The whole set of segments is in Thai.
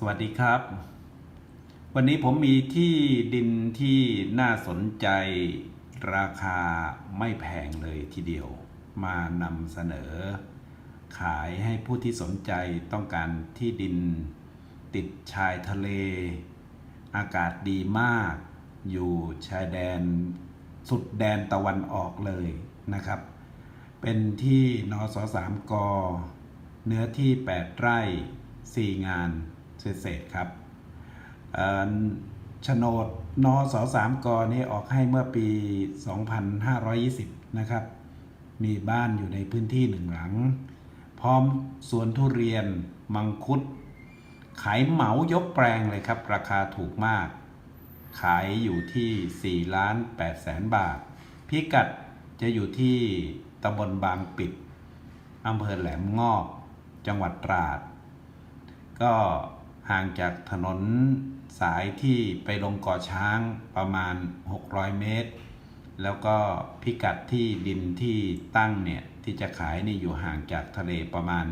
สวัสดีครับ วันนี้ผมมีที่ดินที่น่าสนใจราคาไม่แพงเลยทีเดียว มานำเสนอ ขายให้ผู้ที่สนใจต้องการที่ดินติดชายทะเล อากาศดีมาก อยู่ชายแดนสุดแดนตะวันออกเลยนะครับ เป็นที่นสสามก เนื้อที่ 8 ไร่ 4 งาน เศษครับโฉนดนสสามกนี่ออกให้เมื่อปี 2520 นะครับ มีบ้านอยู่ในพื้นที่หนึ่งหลัง พร้อมสวนทุเรียน มังคุด ขายเหมายกแปลงเลยครับ ราคาถูกมาก ขายอยู่ที่4ล้าน8แสนบาท พิกัดจะอยู่ที่ตำบลบางปิดอำเภอแหลมงอบ จังหวัดตราด ก็ ห่างจากถนนสายที่ไปลงก่อช้างประมาณ 600 เมตร แล้วก็พิกัดที่ดินที่ตั้งเนี่ย ที่จะขายนี่อยู่ห่างจากทะเลประมาณ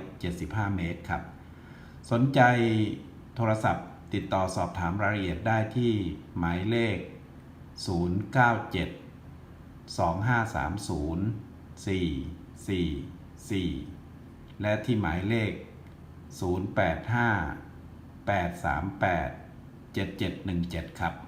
875 เมตรครับ สนใจโทรศัพท์ติดต่อสอบถามรายละเอียดได้ที่หมายเลข 097 2530 444 และที่หมายเลข 085 838 7717 ครับ